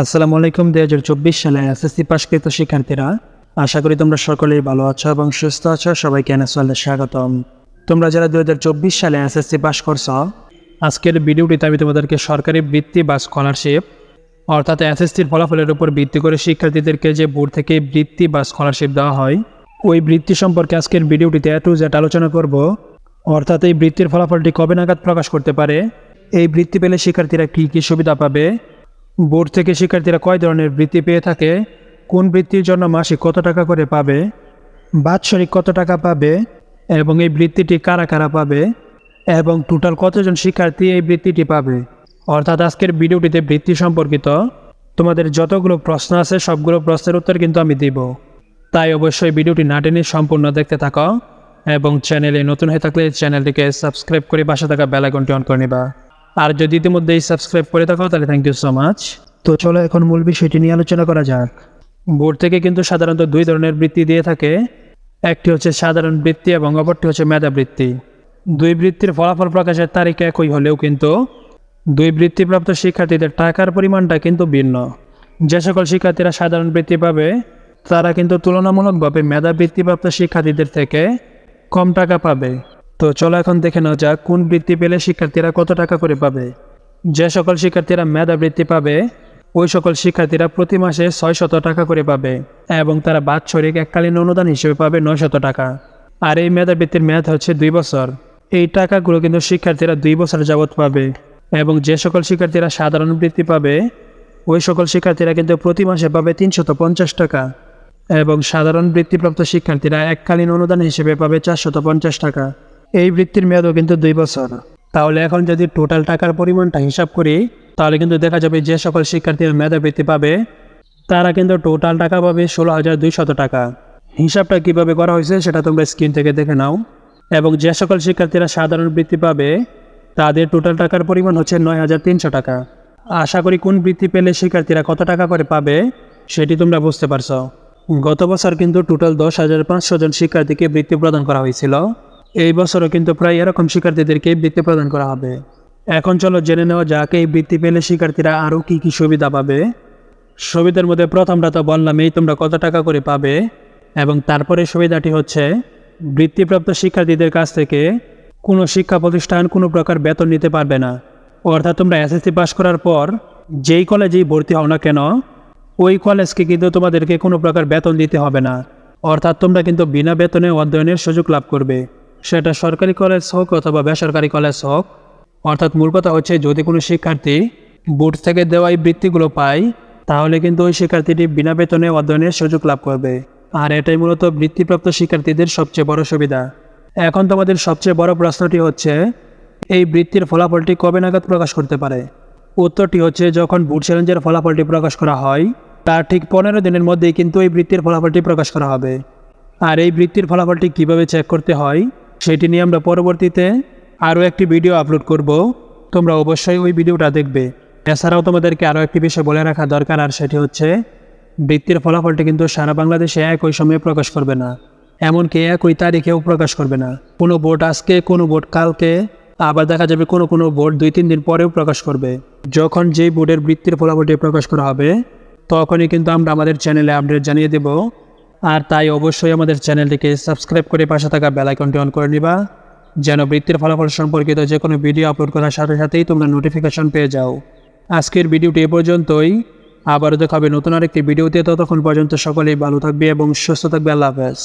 আসসালামু আলাইকুম, দুই হাজার চব্বিশ সালে এসএসসি পাশকৃত শিক্ষার্থীরা। আশা করি তোমরা সকলেই ভালো আছো এবং সুস্থ আছো। সবাইকে এনএসওয়ালে স্বাগতম। তোমরা যারা দুই হাজার চব্বিশ সালে এসএসসি পাস করছ, আজকের ভিডিওটিতে আমি তোমাদেরকে সরকারি বৃত্তি বা স্কলারশিপ অর্থাৎ এসএসসির ফলাফলের উপর ভিত্তি করে শিক্ষার্থীদেরকে যে বোর্ড থেকে বৃত্তি বা স্কলারশিপ দেওয়া হয়, ওই বৃত্তি সম্পর্কে আজকের ভিডিওটিতে টু জেড আলোচনা করব। অর্থাৎ এই বৃত্তির ফলাফলটি কবে নাগাদ প্রকাশ করতে পারে? এই বৃত্তি পেলে শিক্ষার্থীরা কী কী সুবিধা পাবে? বোর্ড থেকে শিক্ষার্থীরা কয় ধরনের বৃত্তি পেয়ে থাকে? কোন বৃত্তির জন্য মাসিক কত টাকা করে পাবে? বাৎসরিক কত টাকা পাবে? এবং এই বৃত্তিটি কারা কারা পাবে? এবং টোটাল কতজন শিক্ষার্থী এই বৃত্তিটি পাবে? অর্থাৎ আজকের ভিডিওটিতে বৃত্তি সম্পর্কিত তোমাদের যতগুলো প্রশ্ন আছে, সবগুলো প্রশ্নের উত্তর কিন্তু আমি দিব। তাই অবশ্যই ভিডিওটি না টেনে সম্পূর্ণ দেখতে থাকো এবং চ্যানেলে নতুন হয়ে থাকলে চ্যানেলটিকে সাবস্ক্রাইব করে পাশে থাকা বেল আইকনটি অন করে নিবা। আর যদি ইতিমধ্যেই সাবস্ক্রাইব করে থাকো তাহলে থ্যাংক ইউ সো মাচ তো চলো এখন মূল বিষয়টি নিয়ে আলোচনা করা যাক। বোর্ড থেকে কিন্তু সাধারণত দুই ধরনের বৃত্তি দিয়ে থাকে। একটি হচ্ছে সাধারণ বৃত্তি এবং অপরটি হচ্ছে মেধাবৃত্তি। দুই বৃত্তির ফলাফল প্রকাশের তারিখ একই হলেও কিন্তু দুই বৃত্তিপ্রাপ্ত শিক্ষার্থীদের টাকার পরিমাণটা কিন্তু ভিন্ন। যে সকল শিক্ষার্থীরা সাধারণ বৃত্তি পাবে তারা কিন্তু তুলনামূলকভাবে মেধাবৃত্তিপ্রাপ্ত শিক্ষার্থীদের থেকে কম টাকা পাবে। তো চলো এখন দেখে নেওয়া যাক কোন বৃত্তি পেলে শিক্ষার্থীরা কত টাকা করে পাবে। যে সকল শিক্ষার্থীরা মেধাবৃত্তি পাবে, ওই সকল শিক্ষার্থীরা প্রতি মাসে ছয় শত টাকা করে পাবে এবং তারা বাৎসরিক এককালীন অনুদান হিসেবে পাবে নয় শত টাকা। আর এই মেধাবৃত্তির মেয়াদ হচ্ছে দুই বছর। এই টাকাগুলো কিন্তু শিক্ষার্থীরা দুই বছর যাবৎ পাবে এবং যে সকল শিক্ষার্থীরা সাধারণ বৃত্তি পাবে, ওই সকল শিক্ষার্থীরা কিন্তু প্রতি মাসে পাবে তিনশত পঞ্চাশ টাকা এবং সাধারণ বৃত্তিপ্রাপ্ত শিক্ষার্থীরা এককালীন অনুদান হিসেবে পাবে চারশত পঞ্চাশ টাকা। এই বৃত্তির মেয়াদও কিন্তু দুই বছর। তাহলে এখন যদি টোটাল টাকার পরিমাণটা হিসাব করি, তাহলে কিন্তু দেখা যাবে যে সকল শিক্ষার্থীরা মেধাবৃত্তি পাবে, তারা কিন্তু টোটাল টাকা পাবে ষোলো হাজার দুইশত টাকা। হিসাবটা কীভাবে করা হয়েছে সেটা তোমরা স্ক্রিন থেকে দেখে নাও। এবং যে সকল শিক্ষার্থীরা সাধারণ বৃত্তি পাবে, তাদের টোটাল টাকার পরিমাণ হচ্ছে নয় হাজার তিনশো টাকা। আশা করি কোন বৃত্তি পেলে শিক্ষার্থীরা কত টাকা করে পাবে, সেটি তোমরা বুঝতে পারছ। গত বছর কিন্তু টোটাল দশ হাজার পাঁচশো জন শিক্ষার্থীকে বৃত্তি প্রদান করা হয়েছিল। এই বছরও কিন্তু প্রায় এরকম শিক্ষার্থীদেরকে বৃত্তি প্রদান করা হবে। এখন চলো জেনে নেওয়া যাক এই বৃত্তি পেলে শিক্ষার্থীরা আরও কী কী সুবিধা পাবে। সুবিধার মধ্যে প্রথমটা তো বললাম এই তোমরা কত টাকা করে পাবে? এবং তারপরে সুবিধাটি হচ্ছে, বৃত্তিপ্রাপ্ত শিক্ষার্থীদের কাছ থেকে কোনো শিক্ষা প্রতিষ্ঠান কোনো প্রকার বেতন নিতে পারবে না। অর্থাৎ তোমরা এসএসসি পাস করার পর যেই কলেজেই ভর্তি হও না কেন, ওই কলেজকে কিন্তু তোমাদেরকে কোনো প্রকার বেতন দিতে হবে না। অর্থাৎ তোমরা কিন্তু বিনা বেতনে অধ্যয়নের সুযোগ লাভ করবে। সেটা সরকারি কলেজ হোক অথবা বেসরকারি কলেজ হোক, অর্থাৎ মূল কথা হচ্ছে যদি কোনো শিক্ষার্থী বোর্ড থেকে দেওয়া এই বৃত্তিগুলো পায়, তাহলে কিন্তু ওই শিক্ষার্থীটি বিনা বেতনে অধ্যয়নের সুযোগ লাভ করবে। আর এটাই মূলত বৃত্তিপ্রাপ্ত শিক্ষার্থীদের সবচেয়ে বড় সুবিধা। এখন তোমাদের সবচেয়ে বড় প্রশ্নটি হচ্ছে, এই বৃত্তির ফলাফলটি কবে নাগাদ প্রকাশ করতে পারে? উত্তরটি হচ্ছে যখন বুট চ্যালেঞ্জের ফলাফলটি প্রকাশ করা হয়, তার ঠিক পনেরো দিনের মধ্যেই কিন্তু এই বৃত্তির ফলাফলটি প্রকাশ করা হবে। আর এই বৃত্তির ফলাফলটি কীভাবে চেক করতে হয়? সেটি নিয়ে আমরা পরবর্তীতে আরও একটি ভিডিও আপলোড করব। তোমরা অবশ্যই ওই ভিডিওটা দেখবে। এছাড়াও তোমাদেরকে আরও একটি বিষয় বলে রাখা দরকার, আর সেটি হচ্ছে বৃত্তির ফলাফলটি কিন্তু সারা বাংলাদেশে একই সময়ে প্রকাশ করবে না। এমনকি একই তারিখেও প্রকাশ করবে না। কোনো বোর্ড আজকে, কোনো বোর্ড কালকে, আবার দেখা যাবে কোনো কোনো বোর্ড দুই, তিন দিন পরেও প্রকাশ করবে। যখন যেই বোর্ডের বৃত্তির ফলাফলটি প্রকাশ করা হবে, তখনই কিন্তু আমরা আমাদের চ্যানেলে আপডেট জানিয়ে দেব। আর তাই অবশ্যই আমাদের চ্যানেলটিকে সাবস্ক্রাইব করে পাশে থাকা বেলাইকনটি অন করে নিবা, যেন বৃত্তির ফলাফল সম্পর্কিত যে কোনো ভিডিও আপলোড করার সাথে সাথেই তোমরা নোটিফিকেশন পেয়ে যাও। আজকের ভিডিওটি এ পর্যন্তই। আবারও দেখাবে নতুন আরেকটি ভিডিওতে, ততক্ষণ পর্যন্ত সকলেই ভালো থাকবে এবং সুস্থ থাকবে। আল্লাহ হাফেজ।